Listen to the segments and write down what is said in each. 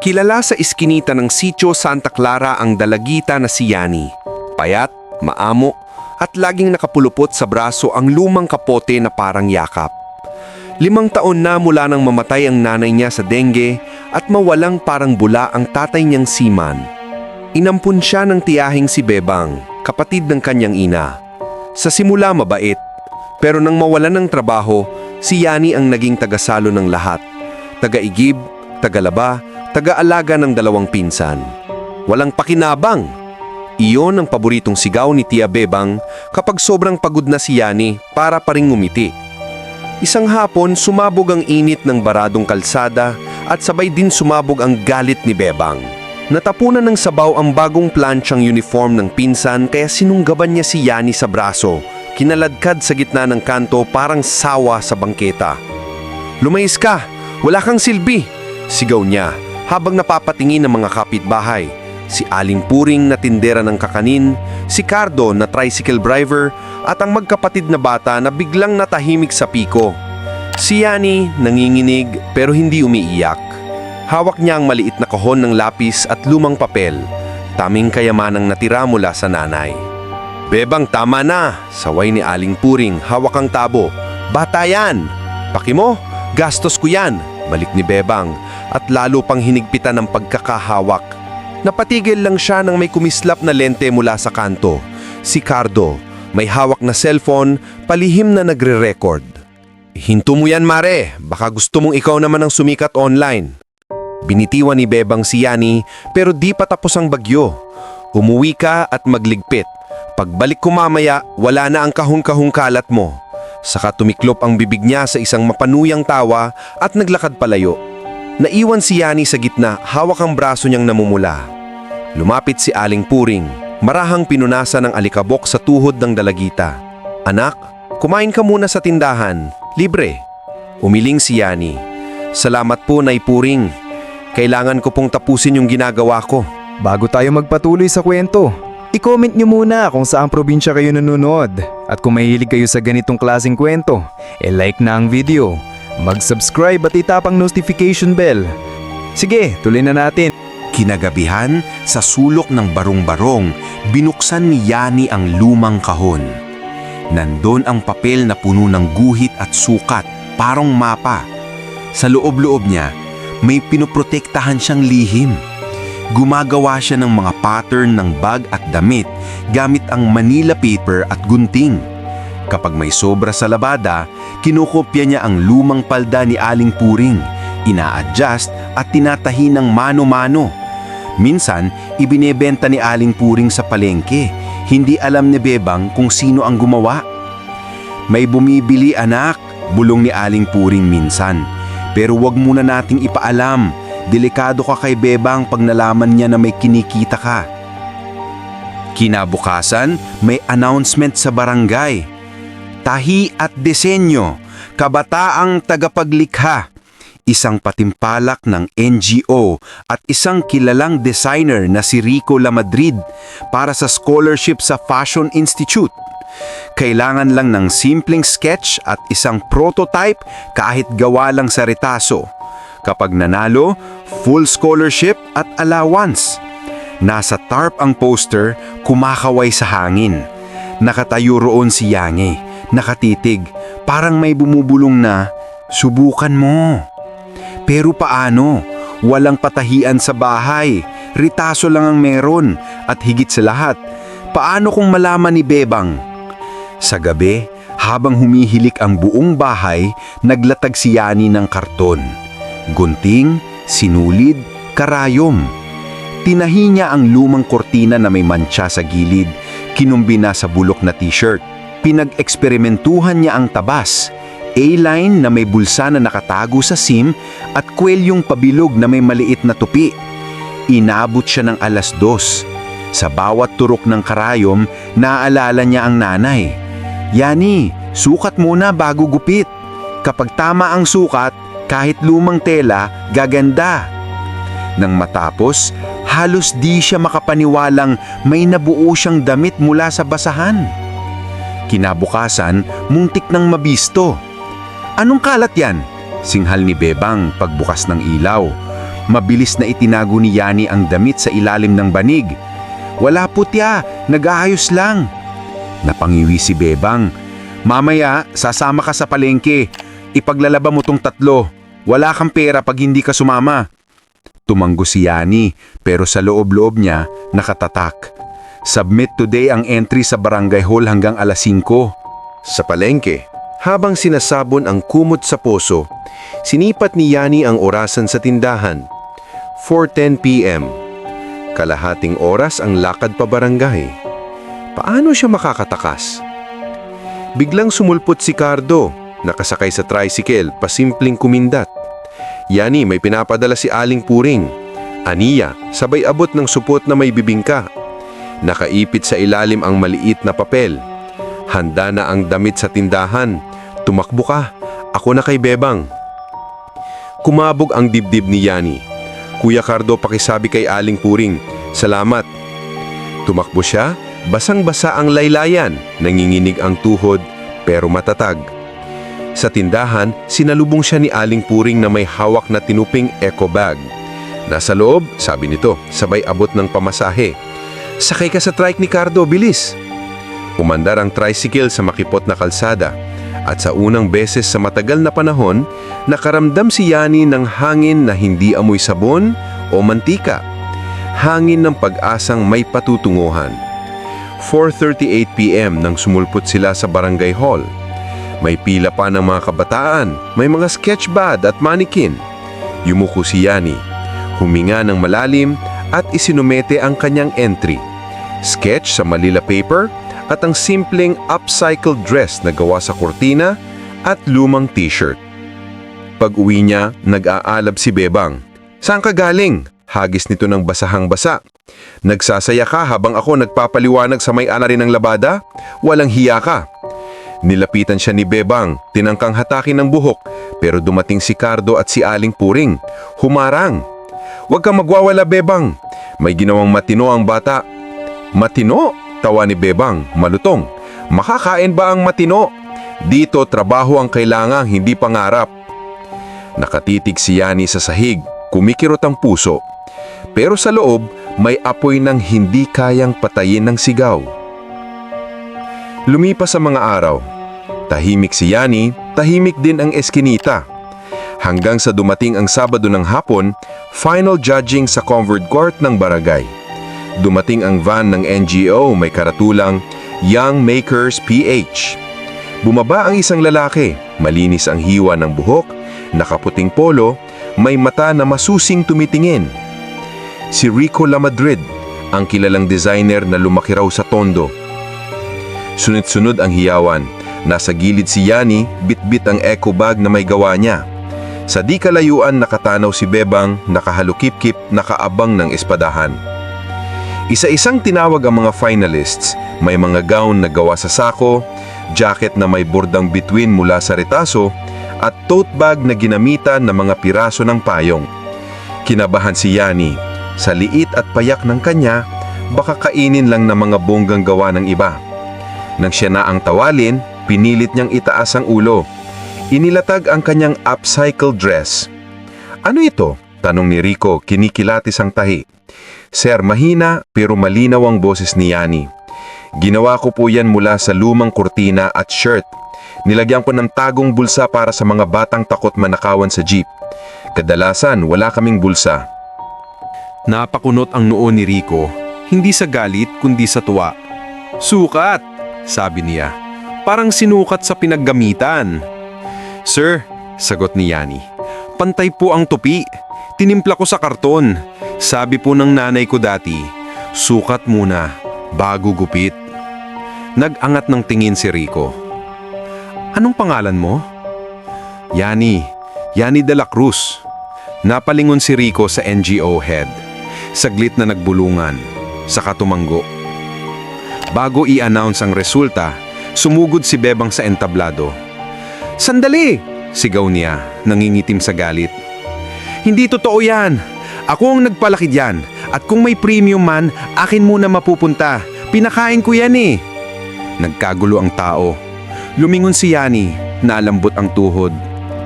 Kilala sa iskinita ng Sitio Santa Clara ang dalagita na si Yani. Payat, maamo, at laging nakapulupot sa braso ang lumang kapote na parang yakap. Limang taon na mula nang mamatay ang nanay niya sa dengue at mawalang parang bula ang tatay niyang siman. Inampun siya ng tiyahing si Bebang, kapatid ng kanyang ina. Sa simula mabait, pero nang mawalan ng trabaho, si Yani ang naging tagasalo ng lahat. Taga-igib, tagalaba, taga-alaga ng dalawang pinsan. Walang pakinabang. Iyon ang paboritong sigaw ni Tia Bebang kapag sobrang pagod na si Yani para pa ring ngumiti. Isang hapon, sumabog ang init ng baradong kalsada at sabay din sumabog ang galit ni Bebang. Natapunan ng sabaw ang bagong planchang uniform ng pinsan kaya sinunggaban niya si Yani sa braso, kinaladkad sa gitna ng kanto parang sawa sa bangketa. Lumayas ka! Wala kang silbi! Sigaw niya habang napapatingin ng mga kapitbahay. Si Aling Puring na tindera ng kakanin, si Cardo na tricycle driver at ang magkapatid na bata na biglang natahimik sa piko. Si Yani nanginginig pero hindi umiiyak. Hawak niya ang maliit na kahon ng lapis at lumang papel. Taming kayamanang natira mula sa nanay. Bebang tama na, saway ni Aling Puring, hawak ang tabo. Bata yan! Paki mo, gastos ko yan, balik ni Bebang at lalo pang hinigpitan ng pagkakahawak. Napatigil lang siya nang may kumislap na lente mula sa kanto. Si Cardo, may hawak na cellphone, palihim na nagre-record. Hinto mo yan, Mare. Baka gusto mong ikaw naman ang sumikat online. Binitiwan ni Bebang si Yani pero di pa tapos ang bagyo. Umuwi ka at magligpit. Pagbalik ko mamaya, wala na ang kahong-kahong kalat mo. Saka tumiklop ang bibig niya sa isang mapanuyang tawa at naglakad palayo. Naiwan si Yani sa gitna, hawak ang braso niyang namumula. Lumapit si Aling Puring, marahang pinunasan ng alikabok sa tuhod ng dalagita. Anak, kumain ka muna sa tindahan. Libre. Umiling si Yani. Salamat po, Nay Puring. Kailangan ko pong tapusin yung ginagawa ko. Bago tayo magpatuloy sa kwento, i-comment nyo muna kung saang probinsya kayo nanonood. At kung mahilig kayo sa ganitong klaseng kwento, e-like na ang video, mag-subscribe at itapang notification bell. Sige, tuloy na natin. Kinagabihan, sa sulok ng barong-barong, binuksan ni Yani ang lumang kahon. Nandon ang papel na puno ng guhit at sukat, parang mapa. Sa loob-loob niya, may pinoprotektahan siyang lihim. Gumagawa siya ng mga pattern ng bag at damit gamit ang Manila paper at gunting. Kapag may sobra sa labada, kinukopya niya ang lumang palda ni Aling Puring, ina-adjust at tinatahi ng mano-mano. Minsan, ibinebenta ni Aling Puring sa palengke. Hindi alam ni Bebang kung sino ang gumawa. May bumibili anak, bulong ni Aling Puring minsan. Pero wag muna nating ipaalam. Delikado ka kay Bebang pag nalaman niya na may kinikita ka. Kinabukasan, may announcement sa barangay. Tahi at disenyo, kabataang tagapaglikha. Isang patimpalak ng NGO at isang kilalang designer na si Rico Lamadrid para sa scholarship sa Fashion Institute. Kailangan lang ng simpleng sketch at isang prototype kahit gawa lang sa retaso. Kapag nanalo, full scholarship at allowance. Nasa tarp ang poster, kumakaway sa hangin. Nakatayo roon si Yangi, nakatitig, parang may bumubulong na, subukan mo. Pero paano? Walang patahian sa bahay, ritaso lang ang meron, at higit sa lahat, paano kung malaman ni Bebang? Sa gabi, habang humihilik ang buong bahay, naglatag si Yani ng karton. Gunting, sinulid, karayom. Tinahi niya ang lumang kortina na may mantsa sa gilid, kinumbina sa bulok na t-shirt. Pinag-eksperimentuhan niya ang tabas, A-line na may bulsa na nakatago sa sim at kwelyong pabilog na may maliit na tupi. Inabot siya ng alas dos. Sa bawat turok ng karayom, naaalala niya ang nanay. Yani, sukat muna bago gupit. Kapag tama ang sukat, kahit lumang tela, gaganda. Nang matapos, halos di siya makapaniwalang may nabuo siyang damit mula sa basahan. Kinabukasan, muntik nang mabisto. Anong kalat yan? Singhal ni Bebang pagbukas ng ilaw. Mabilis na itinago ni Yani ang damit sa ilalim ng banig. Wala putya, nag-aayos lang. Napangiwi si Bebang. Mamaya, sasama ka sa palengke. Ipaglalaba mo tong tatlo. Wala kang pera pag hindi ka sumama. Tumanggo si Yani, pero sa loob-loob niya, nakatatak. Submit today ang entry sa barangay hall hanggang alas 5. Sa palengke, habang sinasabon ang kumot sa poso, sinipat ni Yani ang orasan sa tindahan. 4.10 p.m. Kalahating oras ang lakad pa barangay. Paano siya makakatakas? Biglang sumulpot si Cardo, nakasakay sa tricycle, pasimpleng kumindat. Yani may pinapadala si Aling Puring. Aniya, sabay abot ng supot na may bibingka. Nakaipit sa ilalim ang maliit na papel. Handa na ang damit sa tindahan. Tumakbo ka. Ako na kay Bebang. Kumabog ang dibdib ni Yani. Kuya Cardo pakisabi kay Aling Puring, Salamat. Tumakbo siya, basang-basa ang laylayan, nanginginig ang tuhod, pero matatag. Sa tindahan, sinalubong siya ni Aling Puring na may hawak na tinuping eco bag. Nasa loob, sabi nito, sabay abot ng pamasahe. Sakay ka sa trike ni Cardo, bilis! Umandar ang tricycle sa makipot na kalsada at sa unang beses sa matagal na panahon, nakaramdam si Yani ng hangin na hindi amoy sabon o mantika. Hangin ng pag-asang may patutunguhan. 4.38pm nang sumulpot sila sa barangay hall. May pila pa ng mga kabataan, may mga sketchbad at mannequin. Yumuko si Yani, huminga ng malalim at isinumete ang kanyang entry. Sketch sa Manila paper at ang simpleng upcycled dress na gawa sa kurtina at lumang t-shirt. Pag uwi niya, nag-aalab si Bebang. Saan ka galing? Hagis nito ng basahang basa. Nagsasaya ka habang ako nagpapaliwanag sa may-ari ng labada? Walang hiya ka. Nilapitan siya ni Bebang, tinangkang hatakin ng buhok, pero dumating si Cardo at si Aling Puring. Humarang. Huwag kang magwawala, Bebang. May ginawang matino ang bata. Matino? Tawa ni Bebang, malutong. Makakain ba ang matino? Dito, trabaho ang kailangang, hindi pangarap. Nakatitig si Yani sa sahig, kumikirot ang puso. Pero sa loob, may apoy ng hindi kayang patayin ng sigaw. Lumipas ang mga araw. Tahimik si Yani, tahimik din ang eskinita. Hanggang sa dumating ang Sabado ng hapon, final judging sa Convert Court ng barangay. Dumating ang van ng NGO may karatulang Young Makers PH. Bumaba ang isang lalaki, malinis ang hiwa ng buhok, nakaputing polo, may mata na masusing tumitingin. Si Rico Lamadrid, ang kilalang designer na lumaki raw sa Tondo. Sunod-sunod ang hiyawan. Nasa gilid si Yani, bitbit ang eco bag na may gawa niya. Sa di kalayuan nakatanaw si Bebang, nakahalukip-kip, nakaabang ng espadahan. Isa-isang tinawag ang mga finalists. May mga gown na gawa sa sako, jacket na may bordang bituin mula sa retaso, at tote bag na ginamitan ng mga piraso ng payong. Kinabahan si Yani. Sa liit at payak ng kanya, baka kainin lang ng mga bonggang gawa ng iba. Nang siya na ang tawalin, pinilit niyang itaas ang ulo. Inilatag ang kanyang upcycle dress. Ano ito? Tanong ni Rico, kinikilatis ang tahi. Sir, mahina pero malinaw ang boses ni Yani. Ginawa ko po yan mula sa lumang kurtina at shirt. Nilagyan ko ng tagong bulsa para sa mga batang takot manakawan sa jeep. Kadalasan, wala kaming bulsa. Napakunot ang noo ni Rico, hindi sa galit kundi sa tuwa. Sukat, sabi niya. Parang sinukat sa pinaggamitan. Sir, sagot ni Yani. Pantay po ang tupi. Tinimpla ko sa karton. Sabi po ng nanay ko dati, sukat muna, bago gupit. Nag-angat ng tingin si Rico. Anong pangalan mo? Yani, Yani de la Cruz. Napalingon si Rico sa NGO head. Saglit na nagbulungan, sa katumanggo. Bago i-announce ang resulta, sumugod si Bebang sa entablado. Sandali! Sigaw niya, nangingitim sa galit. Hindi totoo yan! Ako ang nagpalaki diyan at kung may premium man, akin muna mapupunta. Pinakain ko yan eh. Nagkagulo ang tao. Lumingon si Yani, naalambot ang tuhod.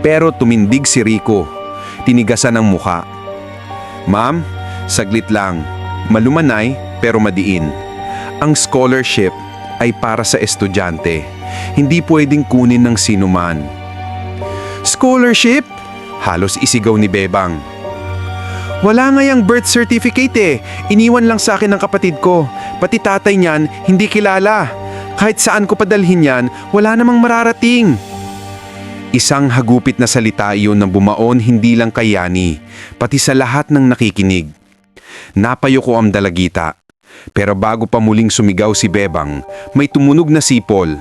Pero tumindig si Rico. Tinigasan ang muka. Ma'am, saglit lang. Malumanay pero madiin. Ang scholarship ay para sa estudyante. Hindi pwedeng kunin ng sinuman. Scholarship? Halos isigaw ni Bebang. Wala nga yung birth certificate eh. Iniwan lang sa akin ng kapatid ko. Pati tatay niyan, hindi kilala. Kahit saan ko padalhin yan, wala namang mararating. Isang hagupit na salita iyon na bumaon hindi lang kay Yani, pati sa lahat ng nakikinig. Napayo ko ang dalagita. Pero bago pa muling sumigaw si Bebang, may tumunog na sipol.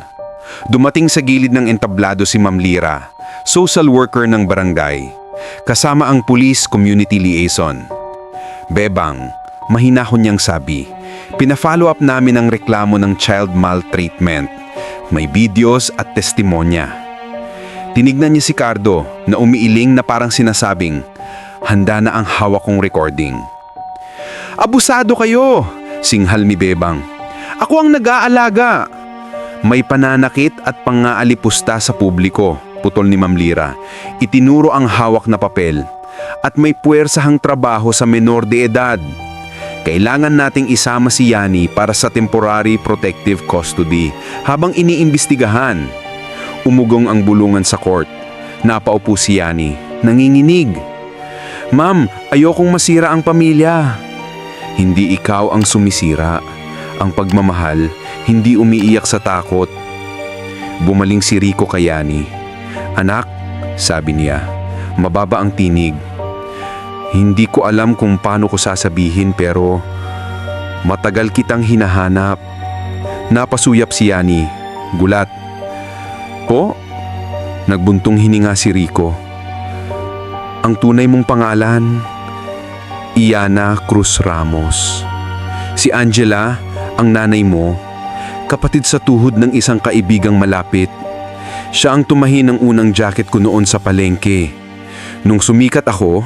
Dumating sa gilid ng entablado si Ma'am Lira, social worker ng barangay, kasama ang police community liaison. Bebang, mahinahon niyang sabi, pina-follow up namin ang reklamo ng child maltreatment. May videos at testimonya. Tinignan niya si Cardo na umiiling na parang sinasabing, handa na ang hawak kong recording. Abusado kayo! Singhal ni Bebang. Ako ang nag-aalaga! May pananakit at pangaalipusta sa publiko, putol ni Ma'am Lira. Itinuro ang hawak na papel. At may puwersahang trabaho sa menor de edad. Kailangan nating isama si Yani para sa temporary protective custody habang iniimbestigahan. Umugong ang bulungan sa court. Napaupo si Yani, nanginginig. Ma'am, ayokong masira ang pamilya. Hindi ikaw ang sumisira. Ang pagmamahal, hindi umiiyak sa takot. Bumaling si Rico kay Yani. Anak, sabi niya, mababa ang tinig. Hindi ko alam kung paano ko sasabihin pero matagal kitang hinahanap. Napasuyap si Yani, gulat. Po? Nagbuntong hininga si Rico. Ang tunay mong pangalan, Iana Cruz Ramos. Si Angela, ang nanay mo, kapatid sa tuhod ng isang kaibigang malapit. Siya ang tumahi ng unang jacket ko noon sa palengke. Nung sumikat ako,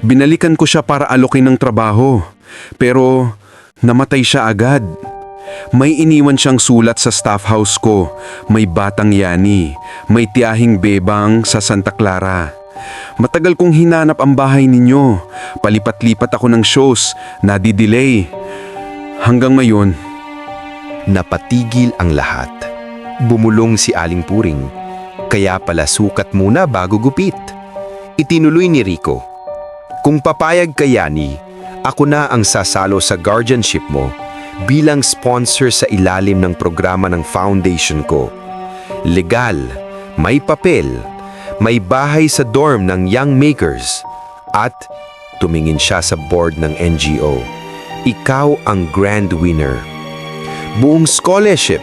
binalikan ko siya para alokin ng trabaho. Pero namatay siya agad. May iniwan siyang sulat sa staff house ko. May batang yani. May tiyahing bebang sa Santa Clara. Matagal kong hinanap ang bahay ninyo. Palipat-lipat ako ng shows. Nadidelay. Hanggang ngayon, Napatigil ang lahat. Bumulong si Aling Puring. Kaya pala sukat muna bago gupit. Itinuloy ni Rico. Kung papayag ka Yani, ako na ang sasalo sa guardianship mo bilang sponsor sa ilalim ng programa ng foundation ko. Legal, may papel, may bahay sa dorm ng Young Makers, at tumingin siya sa board ng NGO. Ikaw ang grand winner. Buong scholarship,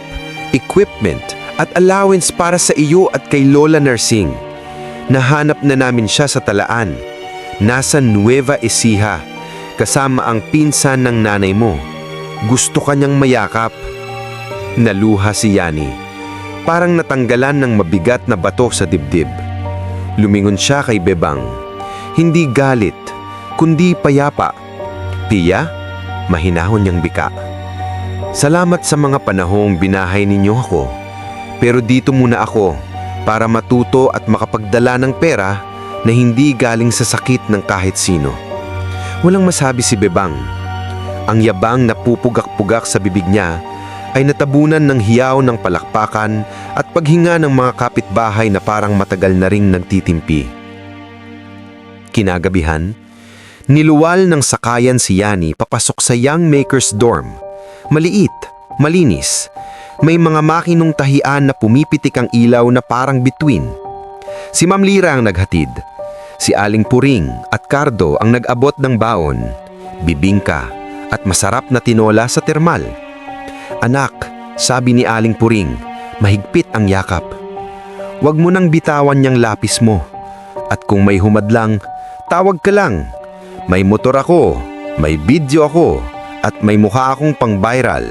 equipment at allowance para sa iyo at kay Lola Nursing. Nahanap na namin siya sa talaan. Nasa Nueva Ecija, kasama ang pinsan ng nanay mo. Gusto kanyang mayakap. Naluha si Yani. Parang natanggalan ng mabigat na bato sa dibdib. Lumingon siya kay Bebang. Hindi galit, kundi payapa. Tiya, mahinahon niyang bika. Salamat sa mga panahong binahay ninyo ako. Pero dito muna ako para matuto at makapagdala ng pera na hindi galing sa sakit ng kahit sino. Walang masabi si Bebang. Ang yabang na pupugak-pugak sa bibig niya ay natabunan ng hiyaw ng palakpakan at paghinga ng mga kapitbahay na parang matagal na ring nagtitimpi. Kinagabihan, niluwal ng sakayan si Yani papasok sa Young Makers Dorm. Maliit, malinis. May mga makinong tahian na pumipitik ang ilaw na parang bituin. Si Ma'am Lira ang naghatid. Si Aling Puring at Cardo ang nag-abot ng baon, bibingka at masarap na tinola sa termal. Anak, sabi ni Aling Puring, mahigpit ang yakap. Huwag mo nang bitawan niyang lapis mo. At kung may humadlang, tawag ka lang. May motor ako, may video ako, at may mukha akong pang-viral.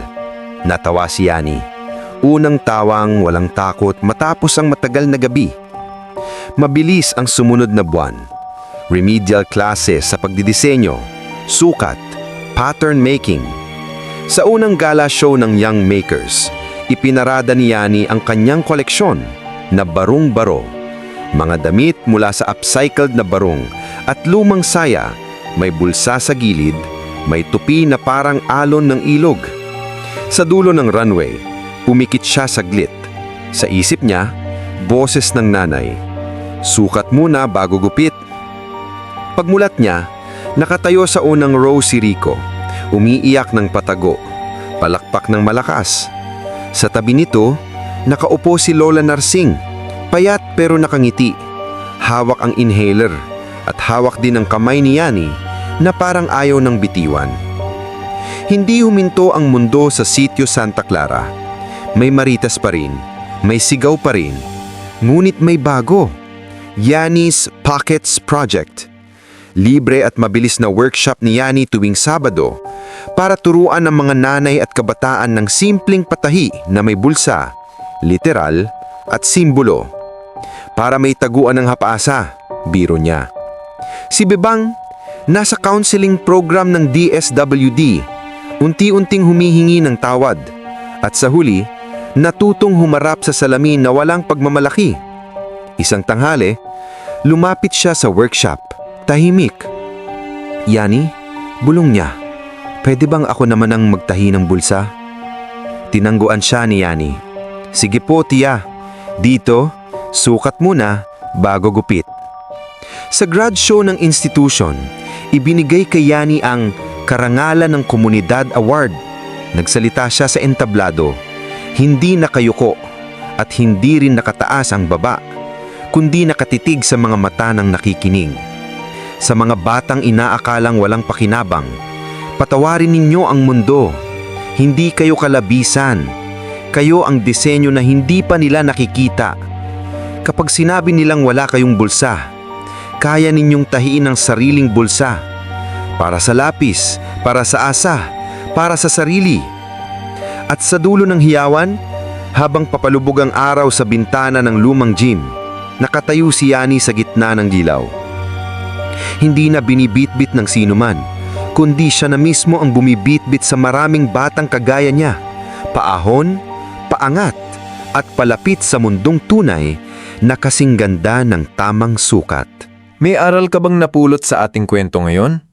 Natawa si Yani. Unang tawang walang takot matapos ang matagal na gabi. Mabilis ang sumunod na buwan. Remedial classes sa pagdidisenyo, sukat, pattern making. Sa unang gala show ng Young Makers, ipinarada ni Yani ang kanyang koleksyon na barong-baro. Mga damit mula sa upcycled na barong at lumang saya May bulsa sa gilid, may tupi na parang alon ng ilog. Sa dulo ng runway, pumikit siya saglit. Sa isip niya, boses ng nanay. Sukat muna bago gupit. Pagmulat niya, nakatayo sa unang row si Rico. Umiiyak ng patago, palakpak ng malakas. Sa tabi nito, nakaupo si Lola Narsing. Payat pero nakangiti. Hawak ang inhaler at hawak din ang kamay ni Yani na parang ayaw ng bitiwan. Hindi huminto ang mundo sa sitio Santa Clara. May maritas pa rin, may sigaw pa rin, ngunit may bago. Yanni's Pockets Project. Libre at mabilis na workshop ni Yani tuwing Sabado para turuan ang mga nanay at kabataan ng simpleng patahi na may bulsa, literal at simbolo. Para may taguan ng hapasa, biro niya. Si Bebang, nasa counseling program ng DSWD, unti-unting humihingi ng tawad. At sa huli, natutong humarap sa salamin na walang pagmamalaki. Isang tanghali, lumapit siya sa workshop, tahimik. Yani, bulong niya. Pwede bang ako naman ang magtahi ng bulsa? Tinangguan siya ni Yani. Sige po, tiya. Dito, sukat muna bago gupit. Sa grad show ng institution, ibinigay kay Yani ang Karangalan ng Komunidad Award. Nagsalita siya sa entablado. Hindi nakayuko at hindi rin nakataas ang baba, kundi nakatitig sa mga mata ng nakikinig. Sa mga batang inaakalang walang pakinabang, patawarin ninyo ang mundo. Hindi kayo kalabisan. Kayo ang disenyo na hindi pa nila nakikita. Kapag sinabi nilang wala kayong bulsa, kaya ninyong tahiin ang sariling bulsa. Para sa lapis, para sa asa, para sa sarili. At sa dulo ng hiyawan, habang papalubog ang araw sa bintana ng lumang gym, nakatayo si Yani sa gitna ng dilaw. Hindi na binibitbit ng sino man, kundi siya na mismo ang bumibitbit sa maraming batang kagaya niya. Paahon, paangat, at palapit sa mundong tunay na kasing ganda ng tamang sukat. May aral ka bang napulot sa ating kwento ngayon?